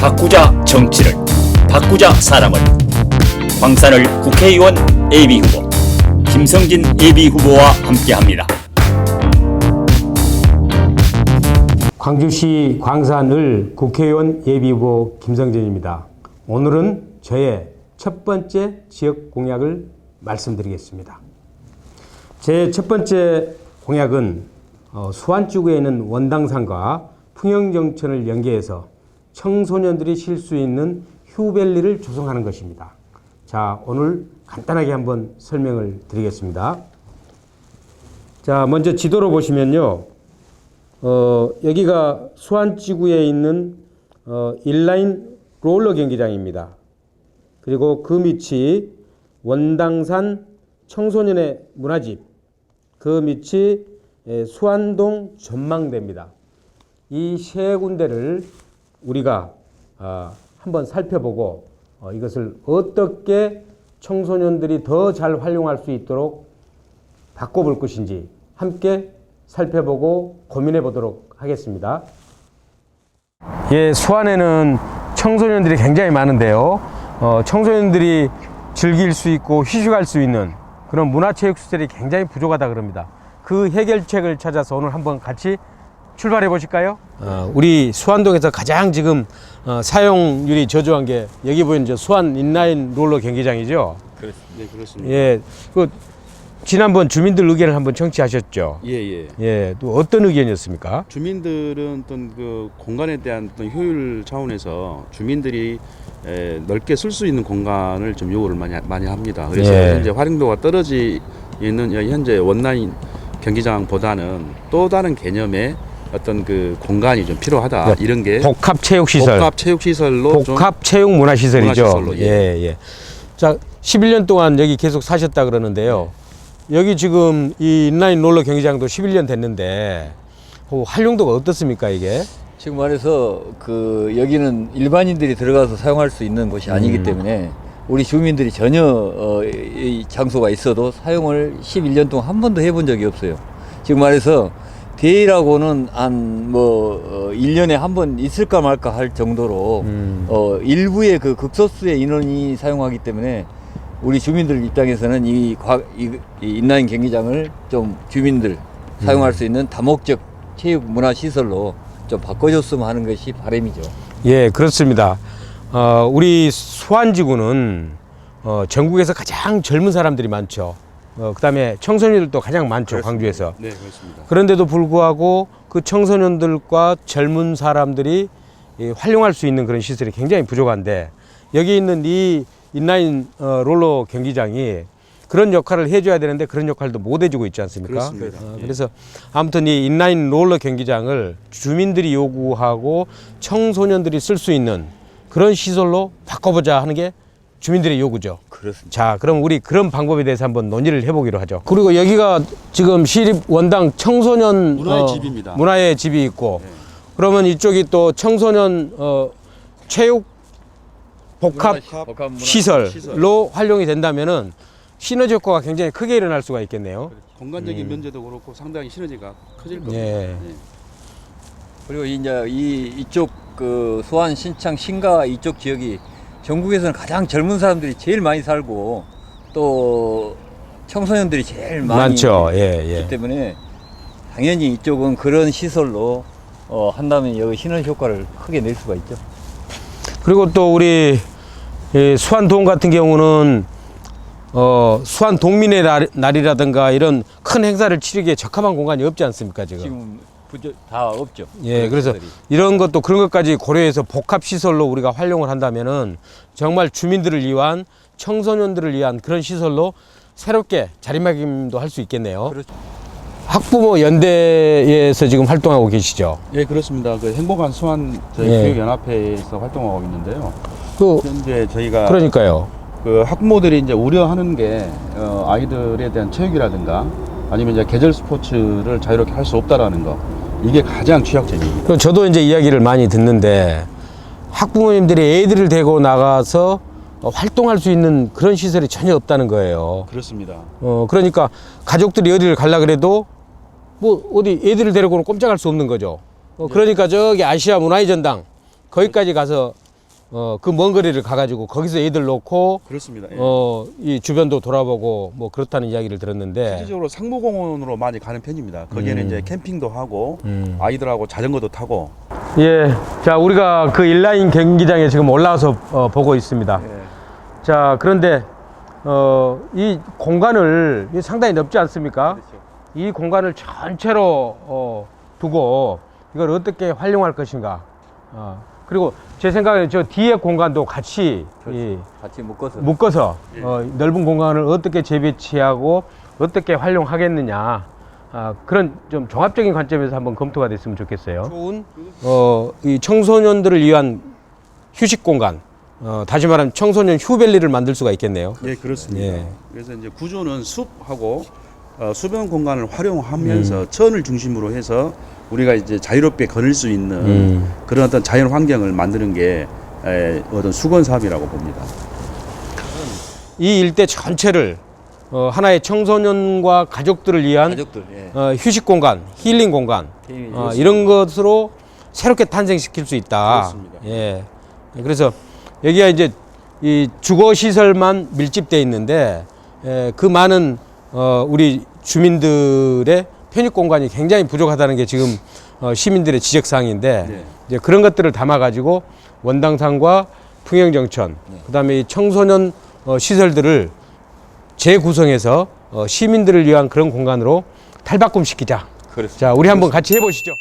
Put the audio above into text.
바꾸자 정치를 바꾸자 사람을 광산을 국회의원 AB 후보 김성진 AB 후보와 함께합니다. 광주시 광산을 국회의원 예비 후보 김성진입니다. 오늘은 저의 첫 번째 지역 공약을 말씀드리겠습니다. 제 첫 번째 공약은 어, 수안지구에 있는 원당산과 풍영정천을 연계해서 청소년들이 쉴 수 있는 휴밸리를 조성하는 것입니다. 자, 오늘 간단하게 한번 설명을 드리겠습니다. 자, 먼저 지도로 보시면요. 어, 여기가 수안지구에 있는 어, 인라인 롤러 경기장입니다. 그리고 그 밑이 원당산 청소년의 문화집, 그 밑이 예, 수안동 전망대입니다. 이 세 군데를 우리가 아, 한번 살펴보고 어, 이것을 어떻게 청소년들이 더 잘 활용할 수 있도록 바꿔볼 것인지 함께 살펴보고 고민해 보도록 하겠습니다. 예, 수안에는 청소년들이 굉장히 많은데요. 어, 청소년들이 즐길 수 있고 휴식할 수 있는 그런 문화체육 시설이 굉장히 부족하다 그럽니다. 그 해결책을 찾아서 오늘 한번 같이 출발해 보실까요? 어, 우리 수안동에서 가장 지금 어, 사용률이 저조한 게 여기 보이는 저 수안 인라인 롤러 경기장이죠. 네, 그렇습니다. 예, 그 지난번 주민들 의견을 한번 청취하셨죠. 예, 예. 예, 또 어떤 의견이었습니까? 주민들은 어떤 그 공간에 대한 어떤 효율 차원에서 주민들이 에, 넓게 쓸 수 있는 공간을 좀 요구를 많이 많이 합니다. 그래서 예. 현재 활용도가 떨어지 있는 현재 원라인 경기장보다는 또 다른 개념의 어떤 그 공간이 좀 필요하다 네. 이런 게 복합 체육 시설. 복합 체육 시설로 좀 복합 체육 문화 시설이죠. 문화시설로, 예, 예. 예. 자, 11년 동안 여기 계속 사셨다 그러는데요. 여기 지금 이 인라인 롤러 경기장도 11년 됐는데 어, 활용도가 어떻습니까, 이게? 지금 말해서 그 여기는 일반인들이 들어가서 사용할 수 있는 곳이 아니기 음. 때문에 우리 주민들이 전혀 어, 이 장소가 있어도 사용을 11년 동안 한 번도 해본 적이 없어요. 지금 말해서 대회라고는 한뭐 어, 1년에 한 번 있을까 말까 할 정도로 음. 어, 일부의 그 극소수의 인원이 사용하기 때문에 우리 주민들 입장에서는 이, 과, 이, 이 인라인 경기장을 좀 주민들 사용할 수 있는 다목적 체육 문화 시설로 좀 바꿔줬으면 하는 것이 바람이죠. 예, 그렇습니다. 어, 우리 수안지구는 어, 전국에서 가장 젊은 사람들이 많죠. 어, 그 다음에 청소년들도 가장 많죠, 광주에서. 네, 그렇습니다. 그런데도 불구하고 그 청소년들과 젊은 사람들이 이 활용할 수 있는 그런 시설이 굉장히 부족한데 여기 있는 이 인라인 어, 롤러 경기장이 그런 역할을 해줘야 되는데 그런 역할도 못 해주고 있지 않습니까? 그렇습니다. 어, 예. 그래서 아무튼 이 인라인 롤러 경기장을 주민들이 요구하고 청소년들이 쓸 수 있는 그런 시설로 바꿔보자 하는 게 주민들의 요구죠. 그렇습니다. 자, 그럼 우리 그런 방법에 대해서 한번 논의를 해보기로 하죠. 그리고 여기가 지금 시립 원당 청소년 문화의 집입니다. 문화의 집이 있고, 네. 그러면 이쪽이 또 청소년 어, 체육 복합 복합 문화 시설로 활용이 된다면은 시너지 효과가 굉장히 크게 일어날 수가 있겠네요. 공간적인 면제도 그렇고 상당히 시너지가 커질 겁니다. 예. 네. 그리고 이제 이 이쪽 그 소환 신창 신가 이쪽 지역이 전국에서는 가장 젊은 사람들이 제일 많이 살고 또 청소년들이 제일 많이 많죠. 예, 있기 예. 때문에 당연히 이쪽은 그런 시설로 어, 한다면 여기 시너지 효과를 크게 낼 수가 있죠. 그리고 또 우리 이 수안동 같은 경우는 어, 수안 동민의 날, 날이라든가 이런 큰 행사를 치르기에 적합한 공간이 없지 않습니까 지금? 지금 부저 다 없죠. 예, 그래서 시설이. 이런 것도 그런 것까지 고려해서 복합 시설로 우리가 활용을 한다면은 정말 주민들을 위한 청소년들을 위한 그런 시설로 새롭게 자리매김도 할 수 있겠네요. 그렇죠. 학부모 연대에서 지금 활동하고 계시죠. 예, 그렇습니다. 그 행복한 수완 저희 예. 교육연합회에서 활동하고 있는데요. 그 현재 저희가 그러니까요. 그 학부모들이 이제 우려하는 게 어, 아이들에 대한 체육이라든가 아니면 이제 계절 스포츠를 자유롭게 할 수 없다라는 거 이게 가장 취약점입니다. 그 저도 이제 이야기를 많이 듣는데 학부모님들이 애들을 데리고 나가서 어, 활동할 수 있는 그런 시설이 전혀 없다는 거예요. 그렇습니다. 어, 그러니까 가족들이 어디를 갈라 그래도 뭐 어디 애들을 데리고는 꼼짝할 수 없는 거죠. 어, 그러니까 저기 아시아 문화의 전당 거기까지 가서 어, 그 먼 거리를 가가지고 거기서 애들 놓고 그렇습니다. 예. 어, 이 주변도 돌아보고 뭐 그렇다는 이야기를 들었는데 실질적으로 상무공원으로 많이 가는 편입니다. 거기에는 음. 이제 캠핑도 하고 음. 아이들하고 자전거도 타고 예, 자 우리가 그 인라인 경기장에 지금 올라와서 어, 보고 있습니다. 자 그런데 어, 이 공간을 이 상당히 넓지 않습니까? 이 공간을 전체로 어, 두고 이걸 어떻게 활용할 것인가? 어, 그리고 제 생각에는 저 뒤에 공간도 같이 이, 같이 묶어서 묶어서 어, 넓은 공간을 어떻게 재배치하고 어떻게 활용하겠느냐 아, 그런 좀 종합적인 관점에서 한번 검토가 됐으면 좋겠어요. 좋은 어, 이 청소년들을 위한 휴식 공간, 어, 다시 말하면 청소년 휴밸리를 만들 수가 있겠네요. 예 그렇습니다. 예. 그래서 이제 구조는 숲하고 어, 수변 공간을 활용하면서 천을 중심으로 해서 우리가 이제 자유롭게 걸을 수 있는 음. 그런 어떤 자연 환경을 만드는 게 에, 어떤 수건 사업이라고 봅니다. 이 일대 전체를 어, 하나의 청소년과 가족들을 위한 가족들 예. 어, 휴식 공간, 힐링 공간 힐링, 어, 이런 것으로 새롭게 탄생시킬 수 있다. 그렇습니다. 예. 그래서 여기가 이제 이 주거 시설만 밀집돼 있는데 에, 그 많은 어, 우리 주민들의 편입 공간이 굉장히 부족하다는 게 지금 어, 시민들의 지적 사항인데 네. 이제 그런 것들을 담아 가지고 원당산과 풍영정천 그다음에 이 청소년 어, 시설들을 재구성해서 어, 시민들을 위한 그런 공간으로 탈바꿈시키자. 그렇습니다. 자, 우리 한번 같이 해보시죠.